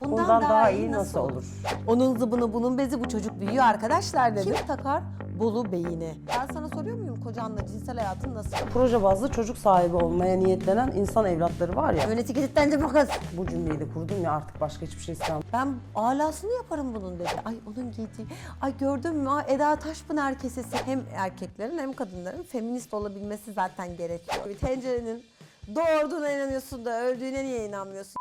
Bundan, daha, iyi nasıl olur? Onun zıbını bunun bezi bu çocuk büyüyor arkadaşlar dedi. Kim takar? Bolu beyini. Ben sana soruyor muyum kocanla cinsel hayatın nasıl? Proje bazlı çocuk sahibi olmaya niyetlenen insan evlatları var ya. Yöneti kilitlendi bu kız. Bu cümleyi de kurdum ya artık başka hiçbir şey istemem. Ben alasını yaparım bunun dedi. Ay onun giydiği, ay gördün mü Ay, Eda Taşpınar kesesi hem erkeklerin hem kadınların feminist olabilmesi zaten gerekiyor. Bir tencerenin doğurduğuna inanıyorsun da öldüğüne niye inanmıyorsun?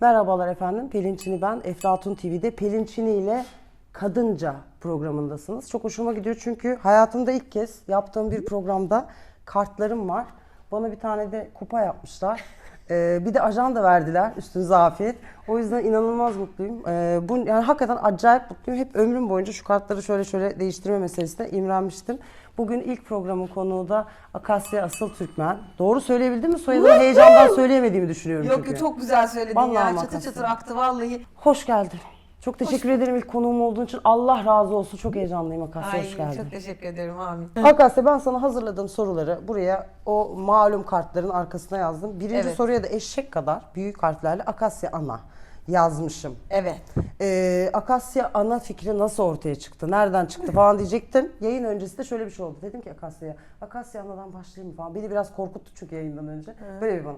Merhabalar efendim. Pelin Çini ben. Eflatun TV'de Pelin Çini ile Kadınca programındasınız. Çok hoşuma gidiyor çünkü hayatımda ilk kez yaptığım bir programda kartlarım var. Bana bir tane de kupa yapmışlar. Ee, bir de ajan da verdiler üstünüze afiyet. O yüzden inanılmaz mutluyum. Ee, bu yani hakikaten acayip mutluyum. Hep ömrüm boyunca şu kartları şöyle şöyle değiştirme meselesine imrenmiştim. Bugün ilk programın konuğu da Akasya Asıl Türkmen. Doğru söyleyebildim mi? Soyadını heyecandan söyleyemediğimi düşünüyorum Yok çünkü. yok çok güzel söyledin Vallahi ya. Çatır çatır aktı vallahi. Hoş geldin. Çok teşekkür ederim ilk konuğum olduğun için. Allah razı olsun. Çok heyecanlıyım Akasya. Hoş Ay geldin. çok teşekkür ederim amin. Akasya ben sana hazırladığım soruları buraya o malum kartların arkasına yazdım. Birinci Evet. soruya da eşek kadar büyük harflerle Akasya Ana yazmışım. Evet. Ee, Akasya Ana fikri nasıl ortaya çıktı? Nereden çıktı falan diyecektim. Yayın öncesi de şöyle bir şey oldu. Dedim ki Akasya'ya Akasya Ana'dan başlayayım mı falan. Beni biraz korkuttu çünkü yayından önce. Böyle bir bana.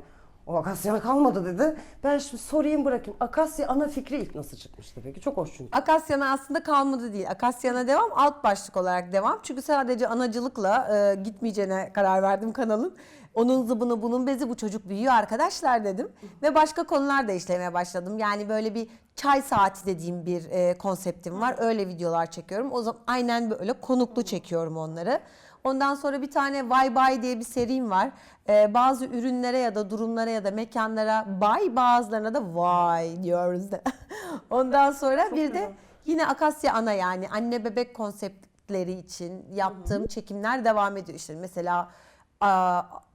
O Akasya kalmadı dedi. Ben şimdi sorayım bırakayım. Akasya Ana fikri ilk nasıl çıkmıştı peki? Çok hoş çünkü. Akasyana aslında kalmadı değil. Akasyana devam, alt başlık olarak devam. Çünkü sadece anacılıkla e, gitmeyeceğine karar verdim kanalın. Onun zıbını bunun bezi bu çocuk büyüyor arkadaşlar dedim. Ve başka konular da işlemeye başladım. Yani böyle bir çay saati dediğim bir e, konseptim var. Öyle videolar çekiyorum. O zaman aynen böyle konuklu çekiyorum onları. Ondan sonra bir tane Vay Bay diye bir serim var. Ee, bazı ürünlere ya da durumlara ya da mekanlara bay bazılarına da vay diyoruz da. Ondan sonra bir de yine Akasya Ana yani anne bebek konseptleri için yaptığım çekimler devam ediyor. İşte mesela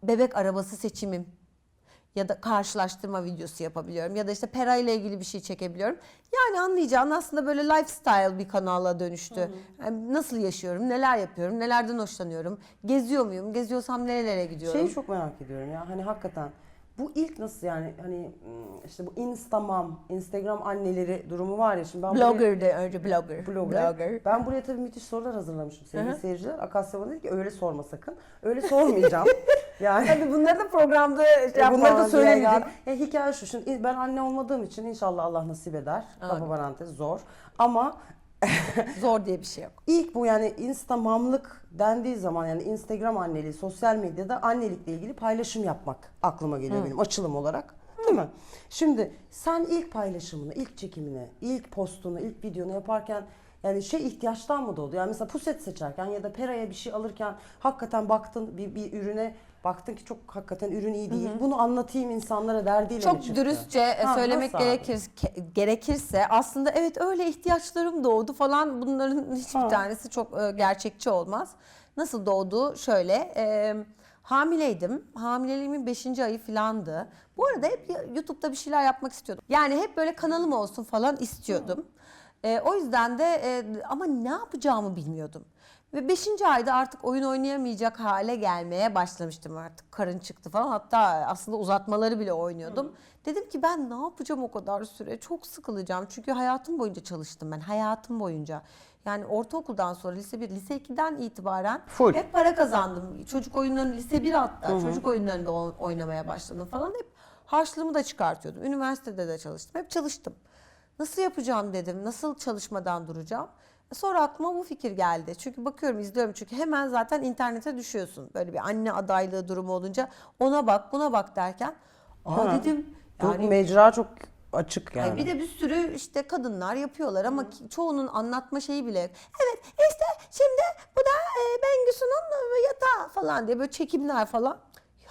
bebek arabası seçimim ya da karşılaştırma videosu yapabiliyorum ya da işte Pera ile ilgili bir şey çekebiliyorum. Yani anlayacağın aslında böyle lifestyle bir kanala dönüştü. Yani nasıl yaşıyorum, neler yapıyorum, nelerden hoşlanıyorum, geziyor muyum, geziyorsam nerelere gidiyorum. Şeyi çok merak ediyorum ya hani hakikaten bu ilk nasıl yani hani hmm, işte bu Instamam, Instagram anneleri durumu var ya şimdi ben buraya- Blogger de önce blogger. Blogger. Ben buraya tabii müthiş sorular hazırlamışım sevgili seyirciler. Akasya bana dedi ki öyle sorma sakın. Öyle sormayacağım. yani Tabii bunları da programda şey e, bunları da söylemeyeceğim. Ya hikaye şu. Şimdi ben anne olmadığım için inşallah Allah nasip eder. Kapa parantez zor. Ama Zor diye bir şey yok. İlk bu yani instamamlık dendiği zaman yani Instagram anneliği, sosyal medyada annelikle ilgili paylaşım yapmak aklıma geliyor benim açılım olarak. Değil mi? Şimdi sen ilk paylaşımını, ilk çekimini, ilk postunu, ilk videonu yaparken yani şey ihtiyaçtan mı doğdu? Yani mesela puset seçerken ya da peraya bir şey alırken hakikaten baktın bir, bir ürüne baktın ki çok hakikaten ürün iyi değil. Bunu anlatayım insanlara derdiyle mi Çok çıktı? dürüstçe e, Ha, söylemek gerekir, gerekirse aslında evet öyle ihtiyaçlarım doğdu falan bunların hiçbir Ha. tanesi çok e, gerçekçi olmaz. Nasıl doğdu? Şöyle e, hamileydim. Hamileliğimin 5. ayı filandı. Bu arada hep YouTube'da bir şeyler yapmak istiyordum. Yani hep böyle kanalım olsun falan istiyordum. E, o yüzden de e, ama ne yapacağımı bilmiyordum. Ve 5. ayda artık oyun oynayamayacak hale gelmeye başlamıştım artık. Karın çıktı falan. Hatta aslında uzatmaları bile oynuyordum. Dedim ki ben ne yapacağım o kadar süre? Çok sıkılacağım. Çünkü hayatım boyunca çalıştım ben. Hayatım boyunca. Yani ortaokuldan sonra lise 1, lise 2'den itibaren Full. hep para kazandım. Çocuk oyunlarını lise 1 hatta çocuk oyunlarında oynamaya başladım falan. Hep harçlığımı da çıkartıyordum. Üniversitede de çalıştım. Hep çalıştım. Nasıl yapacağım dedim. Nasıl çalışmadan duracağım? Sonra aklıma bu fikir geldi. Çünkü bakıyorum, izliyorum. Çünkü hemen zaten internete düşüyorsun. Böyle bir anne adaylığı durumu olunca ona bak, buna bak derken aa Ha. dedim Bu yani mecra çok açık yani. Bir de bir sürü işte kadınlar yapıyorlar ama ki- çoğunun anlatma şeyi bile yok. Evet işte şimdi bu da e, Bengüsü'nün e, yatağı falan diye böyle çekimler falan.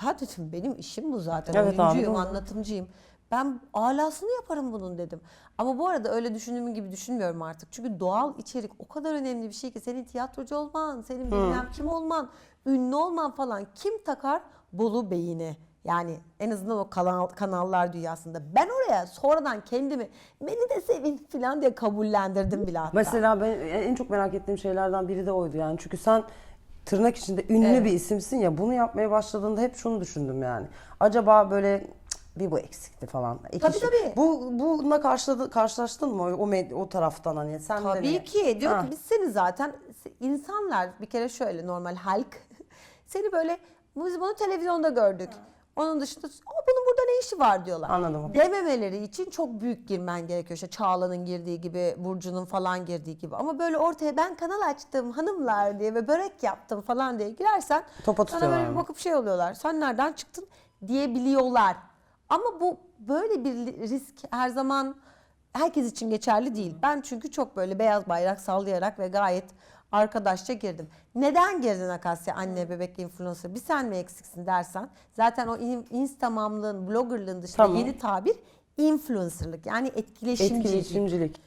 Ya dedim benim işim bu zaten. Evet abi, Oyuncuyum, doğru. anlatımcıyım. Ben alasını yaparım bunun dedim. Ama bu arada öyle düşündüğüm gibi düşünmüyorum artık. Çünkü doğal içerik o kadar önemli bir şey ki senin tiyatrocu olman, senin bilmem kim olman, ünlü olman falan kim takar? Bolu beyini. Yani en azından o kanal, kanallar dünyasında. Ben oraya sonradan kendimi beni de sevin falan diye kabullendirdim bile hatta. Mesela ben en çok merak ettiğim şeylerden biri de oydu yani. Çünkü sen tırnak içinde ünlü Evet. bir isimsin ya bunu yapmaya başladığında hep şunu düşündüm yani. Acaba böyle "Cık, bir bu eksikti falan. Ek Tabii, işi- tabii. Bu bununla karşıladı, karşılaştın mı o o, med- o taraftan hani sen de Tabii mi? ki. Diyor Ha. ki biz seni zaten insanlar bir kere şöyle normal halk seni böyle biz bunu televizyonda gördük. Onun dışında Aa, bunun burada ne işi var diyorlar. Anladım. Dememeleri için çok büyük girmen gerekiyor. İşte Çağla'nın girdiği gibi, Burcu'nun falan girdiği gibi. Ama böyle ortaya ben kanal açtım hanımlar diye ve börek yaptım falan diye girersen Topa sana böyle bir mı? bakıp şey oluyorlar. Sen nereden çıktın diyebiliyorlar. Ama bu böyle bir risk her zaman herkes için geçerli değil. Ben çünkü çok böyle beyaz bayrak sallayarak ve gayet arkadaşça girdim. Neden girdin Akasya anne bebek influencer? Bir sen mi eksiksin dersen. Zaten o in- instamamlığın, bloggerlığın dışında Tamam. yeni tabir influencerlık. Yani etkileşimcilik. Etkileyicimcilik.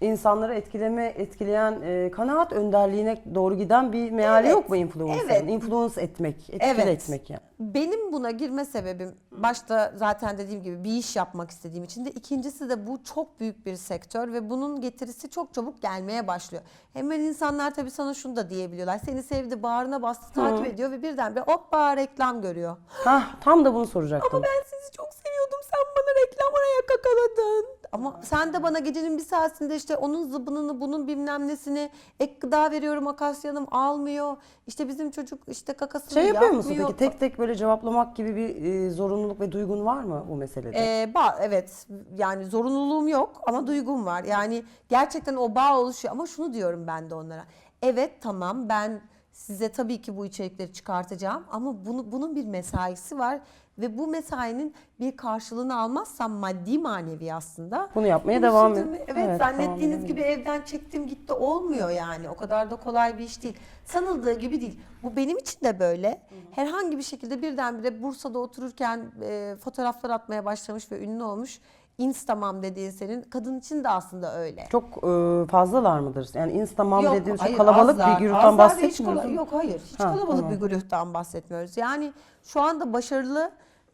İnsanları etkileme, etkileyen e, kanaat önderliğine doğru giden bir meali Evet, yok mu influencer'ın? evet. Influence etmek, etkile Evet. etmek yani. Benim buna girme sebebim başta zaten dediğim gibi bir iş yapmak istediğim için de ikincisi de bu çok büyük bir sektör ve bunun getirisi çok çabuk gelmeye başlıyor. Hemen insanlar tabii sana şunu da diyebiliyorlar. Seni sevdi, bağrına bastı, takip ediyor ve birdenbire hoppa reklam görüyor. Hah, tam da bunu soracaktım. Ama ben sizi çok seviyordum. Sen bana reklam araya kakaladın. Ama sen de bana gecenin bir saatinde işte onun zıbınını bunun bilmem nesini ek gıda veriyorum Akasya'nım almıyor. İşte bizim çocuk işte kakasını Şey yapıyor musun peki tek tek böyle cevaplamak gibi bir e, zorunluluk ve duygun var mı bu meselede? Ee, bağ, evet yani zorunluluğum yok ama duygum var. Yani gerçekten o bağ oluşuyor ama şunu diyorum ben de onlara. Evet tamam ben size tabii ki bu içerikleri çıkartacağım ama bunu bunun bir mesaisi var ve bu mesainin bir karşılığını almazsam maddi manevi aslında. Bunu yapmaya Bunu devam et. Evet, Evet, zannettiğiniz devam gibi evden çektim gitti olmuyor yani. O kadar da kolay bir iş değil. Sanıldığı gibi değil. Bu benim için de böyle. Herhangi bir şekilde birdenbire Bursa'da otururken e, fotoğraflar atmaya başlamış ve ünlü olmuş. Instamam dediğin senin kadın için de aslında öyle. Çok e, fazlalar mıdır? Yani Instagram Yok, dediğimiz çok hayır, kalabalık azlar, bir gruptan azlar ve hiç Yok hayır hiç Ha, kalabalık tamam. bir gruptan bahsetmiyoruz. Yani şu anda başarılı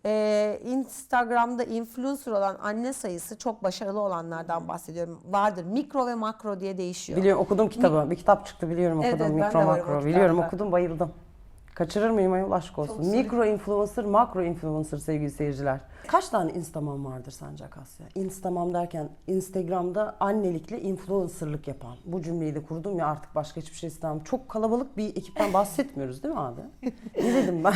e, Instagram'da influencer olan anne sayısı çok başarılı olanlardan bahsediyorum. Vardır mikro ve makro diye değişiyor. Biliyorum okudum kitabı. Bir kitap çıktı biliyorum Evet, okudum. evet, ben Mikro de varım o makro. Biliyorum okudum bayıldım. Kaçırır mıyım ayol aşk olsun. Çok. Mikro influencer, makro influencer sevgili seyirciler. Kaç tane Instagram vardır sence Akasya? Instagram derken Instagram'da annelikle influencerlık yapan. Bu cümleyi de kurdum ya artık başka hiçbir şey istemem. Çok kalabalık bir ekipten bahsetmiyoruz değil mi abi? Ne dedim ben?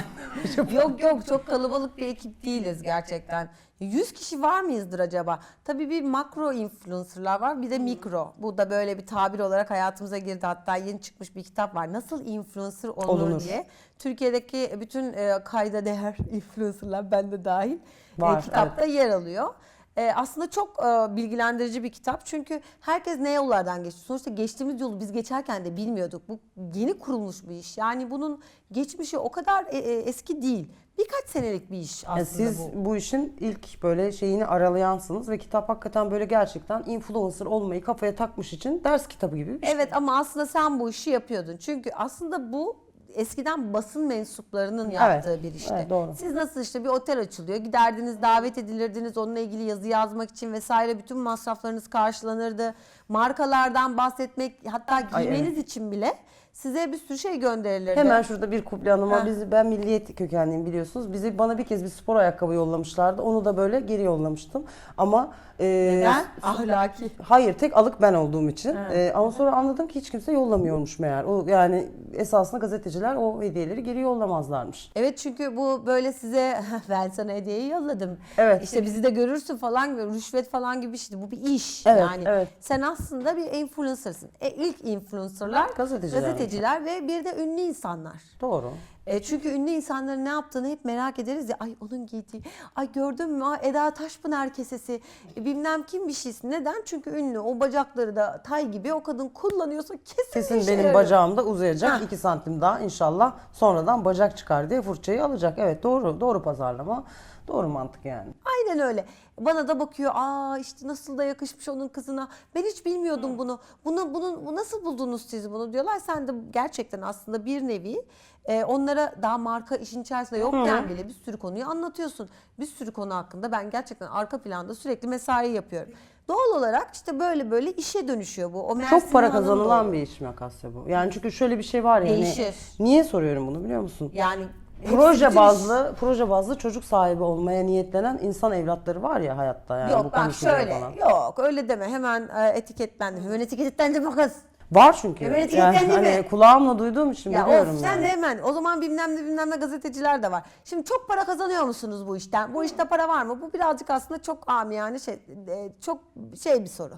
Yok yok çok kalabalık bir ekip değiliz gerçekten. 100 kişi var mıyızdır acaba? Tabii bir makro influencerlar var bir de mikro. Bu da böyle bir tabir olarak hayatımıza girdi. Hatta yeni çıkmış bir kitap var. Nasıl influencer olunur, Olunur. diye. Türkiye'deki bütün e, kayda değer influencerlar ben de dahil e, Var, kitapta yer alıyor. E, aslında çok e, bilgilendirici bir kitap çünkü herkes ne yollardan geçti. Sonuçta geçtiğimiz yolu biz geçerken de bilmiyorduk. Bu yeni kurulmuş bir iş. Yani bunun geçmişi o kadar e, e, eski değil. Birkaç senelik bir iş aslında Yani siz bu. bu. işin ilk böyle şeyini aralayansınız ve kitap hakikaten böyle gerçekten influencer olmayı kafaya takmış için ders kitabı gibi bir şey. Evet ama aslında sen bu işi yapıyordun. Çünkü aslında bu eskiden basın mensuplarının yaptığı bir işti. evet, doğru. Siz nasıl işte bir otel açılıyor, giderdiniz, davet edilirdiniz, onunla ilgili yazı yazmak için vesaire bütün masraflarınız karşılanırdı. Markalardan bahsetmek, hatta Ay, giymeniz için bile size bir sürü şey gönderilirdi. Hemen şurada bir kuple hanıma biz ben milliyet kökenliyim biliyorsunuz. Bizi bana bir kez bir spor ayakkabı yollamışlardı. Onu da böyle geri yollamıştım. Ama e, Neden? Ahlaki. Hayır, tek alık ben olduğum için. E, ama sonra anladım ki hiç kimse yollamıyormuş meğer. O yani esasında gazeteciler o hediyeleri geri yollamazlarmış. Evet çünkü bu böyle size ben sana hediyeyi yolladım. Evet. İşte bizi de görürsün falan rüşvet falan gibi bir şeydi. Bu bir iş Evet, yani. evet. Sen aslında bir influencer'sın. E, ilk influencer'lar Gazeteciler. gazeteciler ve bir de ünlü insanlar. Doğru. E, çünkü ünlü insanların ne yaptığını hep merak ederiz ya. Ay onun giydiği, ay gördün mü Ay, Eda Taşpınar kesesi, e, bilmem kim bir şeysi. Neden? Çünkü ünlü. O bacakları da tay gibi o kadın kullanıyorsa kesin, Kesin benim yarıyor. bacağımda uzayacak Heh. 2 santim daha inşallah sonradan bacak çıkar diye fırçayı alacak. Evet doğru doğru pazarlama. Doğru mantık yani. Aynen öyle. Bana da bakıyor. Aa işte nasıl da yakışmış onun kızına. Ben hiç bilmiyordum bunu. Bunu bunu bu nasıl buldunuz siz bunu diyorlar. Sen de gerçekten aslında bir nevi e, onlara daha marka işin içerisinde yokken bile bir sürü konuyu anlatıyorsun. Bir sürü konu hakkında ben gerçekten arka planda sürekli mesai yapıyorum. Doğal olarak işte böyle böyle işe dönüşüyor bu. O Çok para kazanılan o. bir iş mi Akasya bu? Yani çünkü şöyle bir şey var ya. hani- Değişir. niye soruyorum bunu biliyor musun? Yani Proje bazlı, proje bazlı çocuk sahibi olmaya niyetlenen insan evlatları var ya hayatta yani bu Yok bak konuşmalar şöyle. falan. Yok öyle deme. Hemen e, etiketlendim. Hemen etiketlendim bu kız. Var çünkü. Evet, yani, etiketlendi mi? hani kulağımla duyduğum için Ya biliyorum of sen yani. de hemen o zaman bilmem ne bilmem ne gazeteciler de var. Şimdi çok para kazanıyor musunuz bu işten? Bu işte para var mı? Bu birazcık aslında çok amiyane şey e, çok şey bir soru.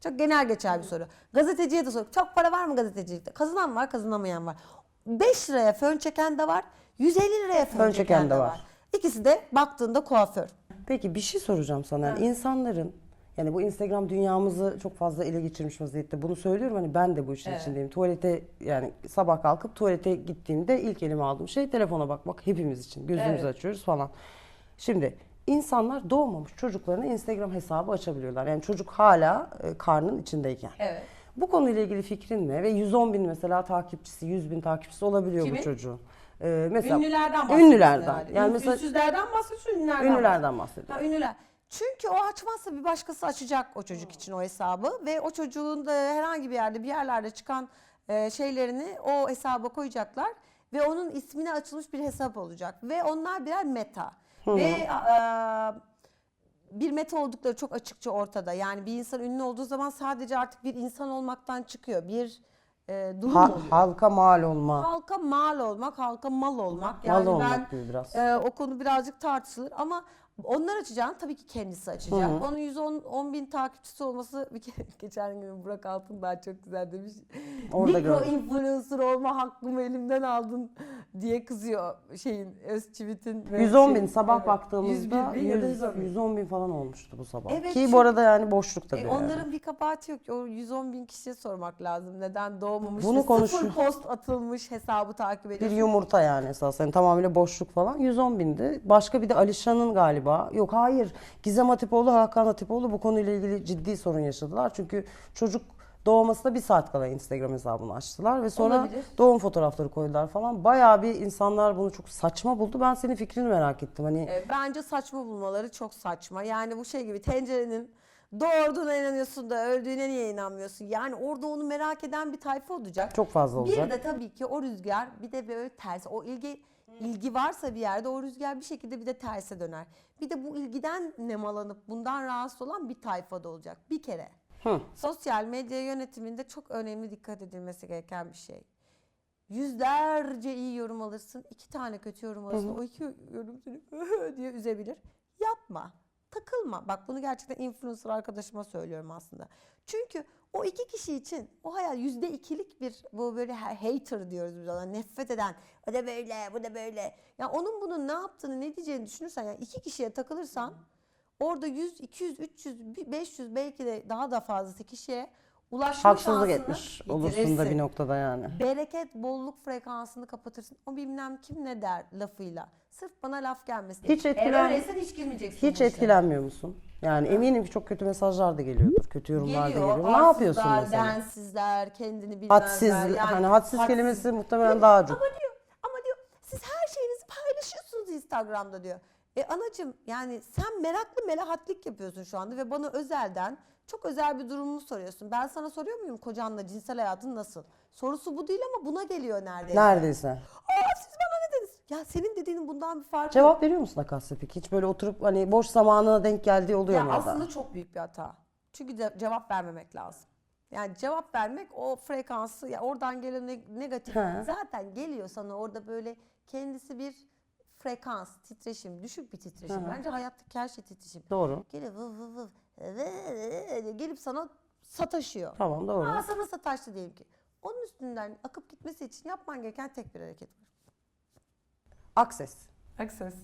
Çok genel geçer bir soru. Gazeteciye de sor. Çok para var mı gazetecilikte? Kazanan var, kazanamayan var. 5 liraya fön çeken de var. 150 liraya fön, çeken, de var. İkisi de baktığında kuaför. Peki bir şey soracağım sana. Yani insanların yani bu Instagram dünyamızı çok fazla ele geçirmiş vaziyette. Bunu söylüyorum hani ben de bu işin içindeyim. Tuvalete yani sabah kalkıp tuvalete gittiğimde ilk elime aldığım şey telefona bakmak hepimiz için. Gözümüzü açıyoruz falan. Şimdi insanlar doğmamış çocuklarına Instagram hesabı açabiliyorlar. Yani çocuk hala e, karnın içindeyken. Evet. Bu konuyla ilgili fikrin ne? Ve 110 bin mesela takipçisi, 100 bin takipçisi olabiliyor Kimin? bu çocuğun. Ee, mesela Ünlülerden bahsediyorsun Ünlülerden. herhalde. Yani Ün- mesela Ünsüzlerden bahsediyorsun, ünlülerden ünlülerden bahsediyorum. Ha, ünlüler. Çünkü o açmazsa bir başkası açacak o çocuk için o hesabı ve o çocuğun da herhangi bir yerde bir yerlerde çıkan e, şeylerini o hesaba koyacaklar ve onun ismine açılmış bir hesap olacak ve onlar birer meta ve e, bir meta oldukları çok açıkça ortada. Yani bir insan ünlü olduğu zaman sadece artık bir insan olmaktan çıkıyor. Bir e, durum Ha- oluyor. halka mal olma. Halka mal olmak, halka mal olmak. Mal Yani olmak ben biraz. e, o konu birazcık tartışılır ama onlar açacağını tabii ki kendisi açacak. Onun 110 10 bin takipçisi olması bir kere geçen gün Burak Altındağ çok güzel demiş. Orada Mikro gördüm. influencer olma hakkımı elimden aldın diye kızıyor şeyin Özçivit'in. ve 110 bin şeyin- sabah Evet, baktığımızda 101 bin ya da 100, 110 bin. 110 bin falan olmuştu bu sabah. Evet, Ki çünkü- bu arada yani boşluk tabii. E, yani. onların bir kabahati yok. O 110 bin kişiye sormak lazım. Neden doğmamış Bunu ve sıfır post atılmış hesabı takip Bir ediyorsun. yumurta yani esasen tamamıyla boşluk falan 110 bindi. Başka bir de Alişan'ın galiba. Yok hayır Gizem Hatipoğlu, Hakan Hatipoğlu bu konuyla ilgili ciddi sorun yaşadılar. Çünkü çocuk doğmasına bir saat kala Instagram hesabını açtılar ve sonra Olabilir. doğum fotoğrafları koydular falan. Bayağı bir insanlar bunu çok saçma buldu. Ben senin fikrini merak ettim. Hani E, Bence saçma bulmaları çok saçma. Yani bu şey gibi tencerenin doğurduğuna inanıyorsun da öldüğüne niye inanmıyorsun? Yani orada onu merak eden bir tayfa olacak. çok fazla olacak. Bir de tabii ki o rüzgar bir de böyle tersi. O ilgi ilgi varsa bir yerde o rüzgar bir şekilde bir de terse döner. Bir de bu ilgiden nemalanıp bundan rahatsız olan bir tayfa da olacak. Bir kere. Hı. Sosyal medya yönetiminde çok önemli dikkat edilmesi gereken bir şey. Yüzlerce iyi yorum alırsın, iki tane kötü yorum alırsın. O iki yorum seni diye üzebilir. Yapma. Takılma. Bak bunu gerçekten influencer arkadaşıma söylüyorum aslında. Çünkü o iki kişi için o hayal yüzde ikilik bir bu böyle ha- hater diyoruz biz ona nefret eden o da böyle bu da böyle. Ya onun bunun ne yaptığını ne diyeceğini düşünürsen yani iki kişiye takılırsan orada 100, 200, 300, 500 belki de daha da fazlası kişiye ulaşma Haksızlık etmiş olursun da bir noktada yani. bereket, bolluk frekansını kapatırsın. O bilmem kim ne der lafıyla. Sırf bana laf gelmesin. Hiç etkilen- hiç girmeyeceksin. Hiç etkilenmiyor musun? Yani eminim ki çok kötü mesajlar da geliyordur. Kötü yorumlar da Geliyor. Ne yapıyorsun mesela? densizler, kendini bilmezler. Hadsiz, yani hani hadsiz, kelimesi muhtemelen daha çok. Ama diyor, ama diyor siz her şeyinizi paylaşıyorsunuz Instagram'da diyor. E anacım yani sen meraklı melahatlik yapıyorsun şu anda ve bana özelden çok özel bir durumunu soruyorsun. Ben sana soruyor muyum kocanla cinsel hayatın nasıl? Sorusu bu değil ama buna geliyor neredeyse. Neredeyse. Aa siz bana ne dediniz? Ya senin dediğinin bundan bir farkı yok. Cevap veriyor musun Akasya peki? Hiç böyle oturup hani boş zamanına denk geldiği oluyor Ya mu ya da? aslında çok büyük bir hata. Çünkü ce- cevap vermemek lazım. Yani cevap vermek o frekansı ya oradan gelen ne- negatif He. zaten geliyor sana orada böyle kendisi bir frekans, titreşim, düşük bir titreşim. Bence hayattaki her şey titreşim. Doğru. Geliyor vıv vıv vıv diye gelip sana sataşıyor. Tamam doğru. Aa, sana sataştı diyelim ki. Onun üstünden akıp gitmesi için yapman gereken tek bir hareket var. Akses. Access.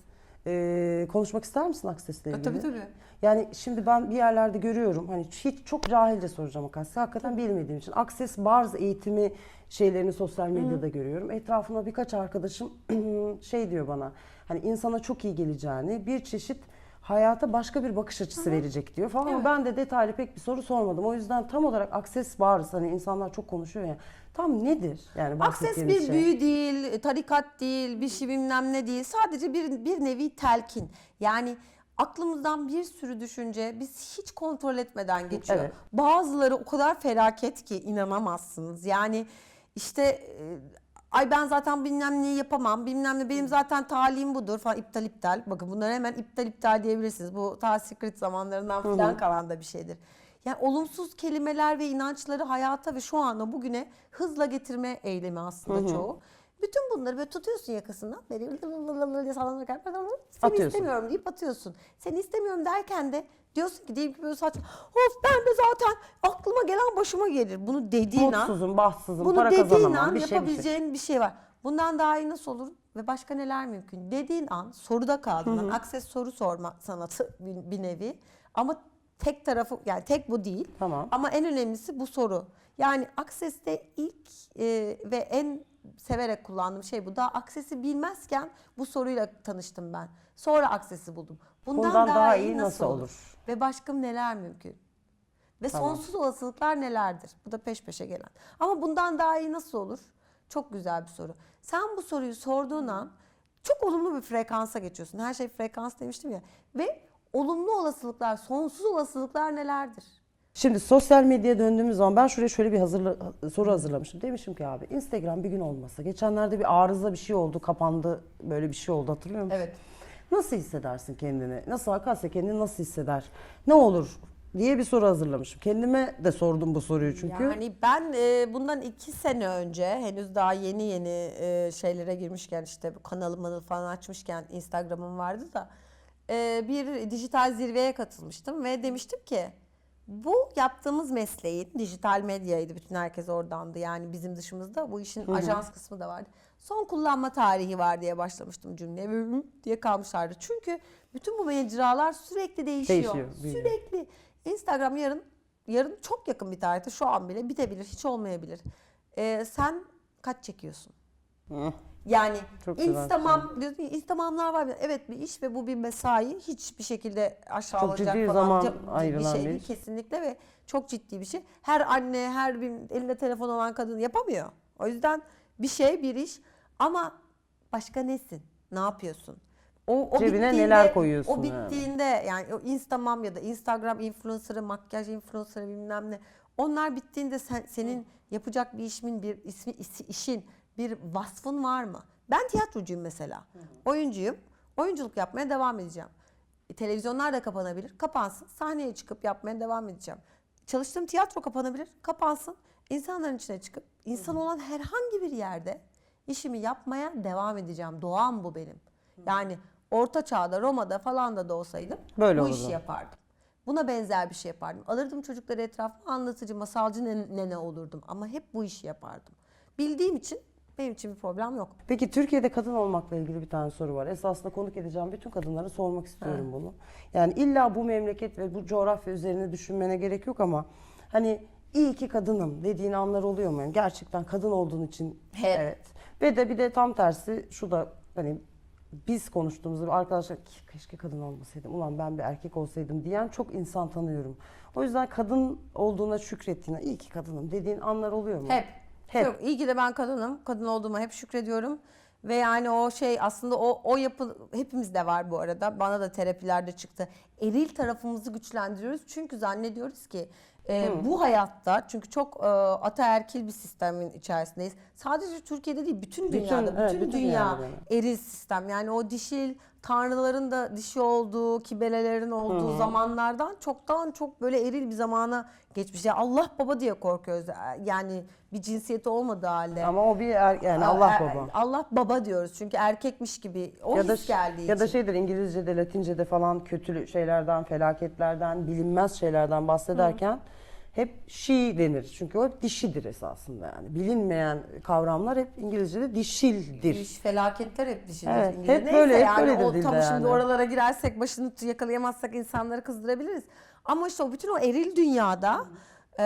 Ee, konuşmak ister misin Akses'le ilgili? tabii tabii. Yani şimdi ben bir yerlerde görüyorum hani hiç çok cahilce soracağım Akasya. Hakikaten bilmediğim için. Access Bars eğitimi şeylerini sosyal medyada görüyorum. Etrafımda birkaç arkadaşım şey diyor bana. Hani insana çok iyi geleceğini, bir çeşit hayata başka bir bakış açısı verecek diyor falan. Ama ben de detaylı pek bir soru sormadım. O yüzden tam olarak Access Bars hani insanlar çok konuşuyor ya. Tam nedir? Yani Akses bir şey. büyü değil, tarikat değil, bir şey bilmem ne değil. Sadece bir, bir nevi telkin. Yani aklımızdan bir sürü düşünce biz hiç kontrol etmeden geçiyor. Evet. Bazıları o kadar felaket ki inanamazsınız. Yani işte e, ay ben zaten bilmem neyi yapamam, bilmem ne benim zaten talim budur falan iptal iptal. Bakın bunları hemen iptal iptal diyebilirsiniz. Bu ta secret zamanlarından falan kalan da bir şeydir. Yani olumsuz kelimeler ve inançları hayata ve şu anda bugüne hızla getirme eylemi aslında çoğu. Bütün bunları böyle tutuyorsun yakasından. Böyle diye sallanırken seni Atıyorsun. istemiyorum deyip atıyorsun. Seni istemiyorum derken de diyorsun ki diyelim ki böyle saç of ben de zaten aklıma gelen başıma gelir. Bunu dediğin an Mutsuzum, bahtsızım, bunu para dediğin kazanamam. an bir şey bir şey. yapabileceğin bir şey var. Bundan daha iyi nasıl olur ve başka neler mümkün? Dediğin an soruda kaldın. Akses soru sorma sanatı bir, bir nevi. Ama tek tarafı yani tek bu değil. Tamam. Ama en önemlisi bu soru. Yani Akses'te ilk e, ve en severek kullandığım şey bu. Daha Akses'i bilmezken bu soruyla tanıştım ben. Sonra Akses'i buldum. Bundan daha iyi nasıl olur? Ve başka neler mümkün? Ve sonsuz olasılıklar nelerdir? Bu da peş peşe gelen. Ama bundan daha iyi nasıl olur? Çok güzel bir soru. Sen bu soruyu sorduğun an çok olumlu bir frekansa geçiyorsun. Her şey frekans demiştim ya. Ve olumlu olasılıklar, sonsuz olasılıklar nelerdir? Şimdi sosyal medyaya döndüğümüz zaman ben şuraya şöyle bir hazırla, soru hazırlamıştım. Demişim ki abi Instagram bir gün olmasa. Geçenlerde bir arıza bir şey oldu, kapandı. Böyle bir şey oldu hatırlıyor musun? Evet. Nasıl hissedersin kendini? Nasıl Akasya kendini nasıl hisseder? Ne olur diye bir soru hazırlamışım. Kendime de sordum bu soruyu çünkü. Yani ben e, bundan iki sene önce henüz daha yeni yeni e, şeylere girmişken işte kanalımı falan açmışken Instagram'ım vardı da e, bir dijital zirveye katılmıştım ve demiştim ki bu yaptığımız mesleğin dijital medyaydı bütün herkes oradandı yani bizim dışımızda bu işin ajans kısmı da vardı. Son kullanma tarihi var diye başlamıştım cümleye ve diye kalmışlardı. Çünkü bütün bu mecralar sürekli değişiyor. Değişiyor, sürekli. Instagram yarın yarın çok yakın bir tarihte şu an bile bitebilir, hiç olmayabilir. Ee, sen kaç çekiyorsun? Hı. Yani Çok ki Instagram'lar var. Evet bir iş ve bu bir mesai. Hiçbir şekilde aşağılanacak ciddi falan zaman ayrılan bir şey bir iş. kesinlikle ve çok ciddi bir şey. Her anne, her bir elinde telefon olan kadın yapamıyor. O yüzden bir şey, bir iş ama başka nesin? Ne yapıyorsun? O, o Cebine neler koyuyorsun O yani? bittiğinde yani o Instagram ya da Instagram influencer'ı, makyaj influencer'ı bilmem ne. Onlar bittiğinde sen, senin yapacak bir işin, bir ismi, işin, bir vasfın var mı? Ben tiyatrocuyum mesela. Oyuncuyum. Oyunculuk yapmaya devam edeceğim. E, televizyonlar da kapanabilir. Kapansın. Sahneye çıkıp yapmaya devam edeceğim. Çalıştığım tiyatro kapanabilir. Kapansın. İnsanların içine çıkıp insan olan herhangi bir yerde işimi yapmaya devam edeceğim. Doğam bu benim. Yani orta çağda Roma'da falan da da olsaydım Böyle bu olurdu. işi yapardım. Buna benzer bir şey yapardım. Alırdım çocukları etrafıma anlatıcı, masalcı nene, nene olurdum. Ama hep bu işi yapardım. Bildiğim için benim için bir problem yok. Peki Türkiye'de kadın olmakla ilgili bir tane soru var. Esasında konuk edeceğim bütün kadınlara sormak istiyorum bunu. Yani illa bu memleket ve bu coğrafya üzerine düşünmene gerek yok ama hani iyi ki kadınım dediğin anlar oluyor mu? Yani gerçekten kadın olduğun için Hep. evet. Ve de bir de tam tersi şu da hani biz konuştuğumuzda arkadaşlar "Ki- keşke kadın olmasaydım. Ulan ben bir erkek olsaydım diyen çok insan tanıyorum. O yüzden kadın olduğuna şükrettiğine iyi ki kadınım dediğin anlar oluyor mu? Hep. Hep. Yok, iyi ki de ben kadınım. Kadın olduğuma hep şükrediyorum. Ve yani o şey aslında o o yapı hepimizde var bu arada. Bana da terapilerde çıktı. Eril tarafımızı güçlendiriyoruz. Çünkü zannediyoruz ki e, bu hayatta çünkü çok e, ataerkil bir sistemin içerisindeyiz. Sadece Türkiye'de değil bütün dünyada, bütün, evet, bütün dünya dünyada eril sistem. Yani o dişil tanrıların da dişi olduğu, kibelelerin olduğu zamanlardan çoktan çok böyle eril bir zamana geçmiş. Ya Allah baba diye korkuyoruz. Yani bir cinsiyeti olmadığı halde. Ama o bir er, yani Allah Er- baba. Allah baba diyoruz çünkü erkekmiş gibi o ya da his geldiği ya da için. şeydir İngilizce'de, Latince'de falan kötü şeylerden, felaketlerden, bilinmez şeylerden bahsederken hep she denir. Çünkü o hep dişidir esasında yani. Bilinmeyen kavramlar hep İngilizce'de dişildir. İş, felaketler hep dişidir. Evet, İngilizce. hep Neyse böyle, hep yani böyledir o, dilde Tam şimdi yani. oralara girersek başını yakalayamazsak insanları kızdırabiliriz. Ama işte o bütün o eril dünyada e,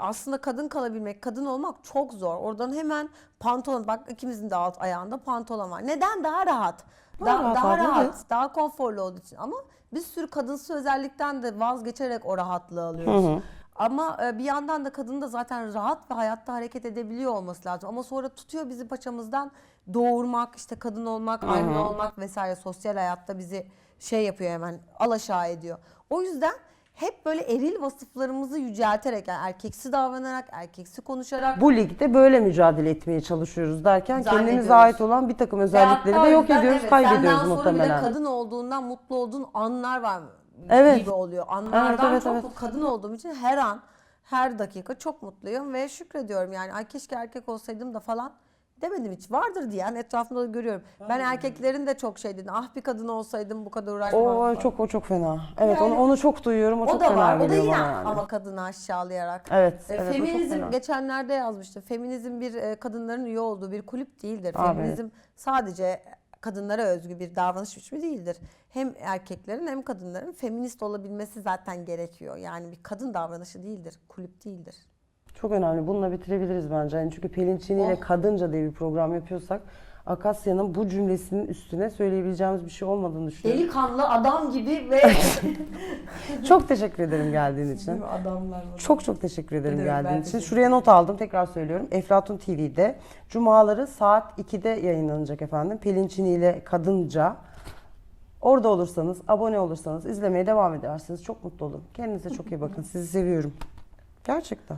aslında kadın kalabilmek, kadın olmak çok zor. Oradan hemen pantolon, bak ikimizin de alt ayağında pantolon var. Neden? Daha rahat. Daha Daha, rahat daha rahat, evet. daha konforlu olduğu için. Ama bir sürü kadınsı özellikten de vazgeçerek o rahatlığı alıyoruz. Ama e, bir yandan da kadın da zaten rahat ve hayatta hareket edebiliyor olması lazım. Ama sonra tutuyor bizi paçamızdan doğurmak, işte kadın olmak, anne olmak vesaire sosyal hayatta bizi şey yapıyor hemen alaşağı ediyor. O yüzden hep böyle eril vasıflarımızı yücelterek yani erkeksi davranarak, erkeksi konuşarak Bu ligde böyle mücadele etmeye çalışıyoruz derken kendimize ait olan bir takım özellikleri de yok ediyoruz, evet, kaybediyoruz senden sonra bir de muhtemelen. kadın olduğundan mutlu olduğun anlar var Evet. gibi oluyor. Anlardan Evet, evet, çok evet. kadın olduğum için her an, her dakika çok mutluyum ve şükrediyorum yani. Ay keşke erkek olsaydım da falan demedim hiç. Vardır diyen etrafımda da görüyorum. Ben erkeklerin de çok şey dedim. Ah bir kadın olsaydım bu kadar uğraşmam. O falan. çok o çok fena. Evet Yani- onu onu çok duyuyorum. O, O çok da fena var. O da yine yani. ama kadını aşağılayarak. Evet, E, evet, feminizm geçenlerde yazmıştım. Feminizm bir e, kadınların üye olduğu bir kulüp değildir. Abi. Feminizm sadece kadınlara özgü bir davranış biçimi değildir. Hem erkeklerin hem kadınların feminist olabilmesi zaten gerekiyor. Yani bir kadın davranışı değildir, kulüp değildir. Çok önemli. Bununla bitirebiliriz bence. Yani çünkü Pelin Çini ile Oh. Kadınca diye bir program yapıyorsak Akasya'nın bu cümlesinin üstüne söyleyebileceğimiz bir şey olmadığını düşünüyorum. Delikanlı adam gibi ve Çok teşekkür ederim geldiğin için. adamlar. Çok çok teşekkür ederim demek, geldiğin için. teşekkür Şuraya not aldım. Tekrar söylüyorum. Eflatun TV'de Cumaları saat 2'de yayınlanacak efendim. Pelin Çini ile Kadınca. Orada olursanız, abone olursanız, izlemeye devam edersiniz. Çok mutlu olun. Kendinize çok iyi bakın. Sizi seviyorum. Gerçekten.